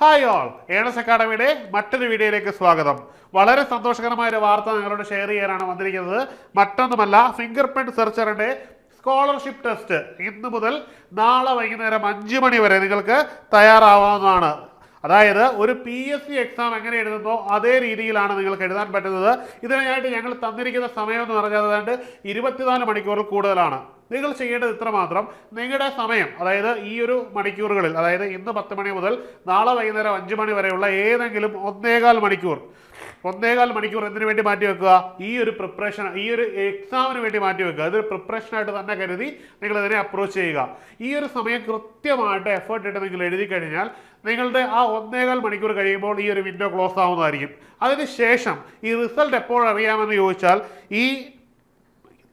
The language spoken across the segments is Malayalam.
ഹായ് ഓൾ ഏണസ് അക്കാഡമിയുടെ മറ്റൊരു വീഡിയോയിലേക്ക് സ്വാഗതം. വളരെ സന്തോഷകരമായ ഒരു വാർത്ത നിങ്ങളോട് ഷെയർ ചെയ്യാനാണ് വന്നിരിക്കുന്നത്. മറ്റൊന്നുമല്ല ഫിംഗർ പ്രിന്റ് സെർച്ചറിന്റെ സ്കോളർഷിപ്പ് ടെസ്റ്റ് ഇന്ന് മുതൽ നാളെ വൈകുന്നേരം അഞ്ച് മണി വരെ നിങ്ങൾക്ക് തയ്യാറാവാവുന്നതാണ് അതായത് ഒരു പി എസ് സി എക്സാം എങ്ങനെ എഴുതുന്നോ അതേ രീതിയിലാണ് നിങ്ങൾക്ക് എഴുതാൻ പറ്റുന്നത്. ഇതിനായിട്ട് ഞങ്ങൾ തന്നിരിക്കുന്ന സമയം എന്ന് പറഞ്ഞാൽ ഏതാണ്ട് ഇരുപത്തിനാല് മണിക്കൂറിൽ കൂടുതലാണ്. നിങ്ങൾ ചെയ്യേണ്ടത് ഇത്രമാത്രം നിങ്ങളുടെ സമയം അതായത് ഈ ഒരു മണിക്കൂറുകളിൽ അതായത് ഇന്ന് പത്ത് മണി മുതൽ നാളെ വൈകുന്നേരം അഞ്ച് മണി വരെയുള്ള ഏതെങ്കിലും ഒന്നേകാൽ മണിക്കൂർ ഒന്നേകാൽ മണിക്കൂർ എന്തിനു വേണ്ടി മാറ്റി വെക്കുക? ഈ ഒരു പ്രിപ്പറേഷൻ ഈ ഒരു എക്സാമിന് വേണ്ടി മാറ്റി വെക്കുക. ഇതൊരു പ്രിപ്പറേഷനായിട്ട് തന്നെ കരുതി നിങ്ങൾ ഇതിനെ അപ്രോച്ച് ചെയ്യുക. ഈ ഒരു സമയം കൃത്യമായിട്ട് എഫേർട്ട് ഇട്ട് നിങ്ങൾ എഴുതി കഴിഞ്ഞാൽ നിങ്ങളുടെ ആ ഒന്നേകാൽ മണിക്കൂർ കഴിയുമ്പോൾ ഈ ഒരു വിൻഡോ ക്ലോസ് ആവുന്നതായിരിക്കും. അതിനുശേഷം ഈ റിസൾട്ട് എപ്പോൾ അറിയാമെന്ന് ചോദിച്ചാൽ ഈ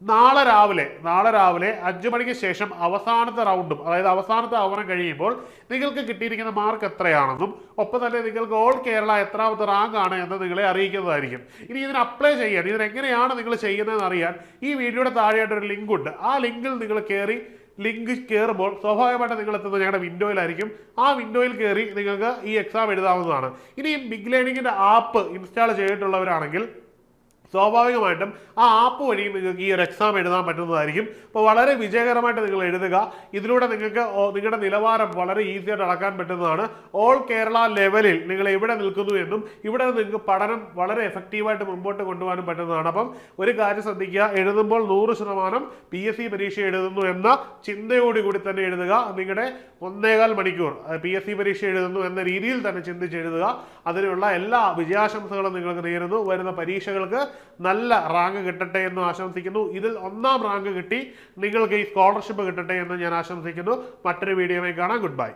നാളെ രാവിലെ നാളെ രാവിലെ അഞ്ച് മണിക്ക് ശേഷം അവസാനത്തെ റൗണ്ടും അതായത് അവസാനത്തെ അവനം കഴിയുമ്പോൾ നിങ്ങൾക്ക് കിട്ടിയിരിക്കുന്ന മാർക്ക് എത്രയാണെന്നും ഒപ്പം തന്നെ നിങ്ങൾക്ക് ഓൾ കേരള എത്രാമത്തെ റാങ്ക് ആണ് എന്ന് നിങ്ങളെ അറിയിക്കുന്നതായിരിക്കും. ഇനി ഇതിന് അപ്ലൈ ചെയ്യാൻ ഇതിനെങ്ങനെയാണ് നിങ്ങൾ ചെയ്യുന്നതെന്ന് അറിയാൻ ഈ വീഡിയോയുടെ താഴെയായിട്ട് ഒരു ലിങ്ക് ഉണ്ട്. ആ ലിങ്കിൽ നിങ്ങൾ കയറി ലിങ്ക് കയറുമ്പോൾ സ്വാഭാവികമായിട്ട് നിങ്ങൾ എത്തുന്നത് ഞങ്ങളുടെ വിൻഡോയിലായിരിക്കും ആ വിൻഡോയിൽ കയറി നിങ്ങൾക്ക് ഈ എക്സാം എഴുതാവുന്നതാണ്. ഇനി ബിഗ് ലേണിങ്ങിന്റെ ആപ്പ് ഇൻസ്റ്റാൾ ചെയ്തിട്ടുള്ളവരാണെങ്കിൽ സ്വാഭാവികമായിട്ടും ആ ആപ്പ് വഴിയും നിങ്ങൾക്ക് ഈ ഒരു എക്സാം എഴുതാൻ പറ്റുന്നതായിരിക്കും. അപ്പോൾ വളരെ വിജയകരമായിട്ട് നിങ്ങൾ എഴുതുക. ഇതിലൂടെ നിങ്ങൾക്ക് നിങ്ങളുടെ നിലവാരം വളരെ ഈസിയായിട്ട് അളക്കാൻ പറ്റുന്നതാണ്. ഓൾ കേരള ലെവലിൽ നിങ്ങൾ എവിടെ നിൽക്കുന്നു എന്നും ഇവിടെ നിങ്ങൾക്ക് പഠനം വളരെ എഫക്റ്റീവായിട്ട് മുമ്പോട്ട് കൊണ്ടുപോകാനും പറ്റുന്നതാണ്. അപ്പം ഒരു കാര്യം ശ്രദ്ധിക്കുക എഴുതുമ്പോൾ നൂറ് ശതമാനം പി എസ് സി പരീക്ഷ എഴുതുന്നു എന്ന ചിന്തയോടുകൂടി തന്നെ എഴുതുക. നിങ്ങളുടെ ഒന്നേകാൽ മണിക്കൂർ പി എസ് സി പരീക്ഷ എഴുതുന്നു എന്ന രീതിയിൽ തന്നെ ചിന്തിച്ച് എഴുതുക. അതിനുള്ള എല്ലാ വിജയാശംസകളും നിങ്ങൾക്ക് നേരുന്നു. വരുന്ന പരീക്ഷകൾക്ക് നല്ല റാങ്ക് കിട്ടട്ടെ എന്ന് ആശംസിക്കുന്നു. ഇതിൽ ഒന്നാം റാങ്ക് കിട്ടി. നിങ്ങൾക്ക് ഈ സ്കോളർഷിപ്പ് കിട്ടട്ടെ എന്ന് ഞാൻ ആശംസിക്കുന്നു. മറ്റൊരു വീഡിയോയിൽ കാണാം. Good bye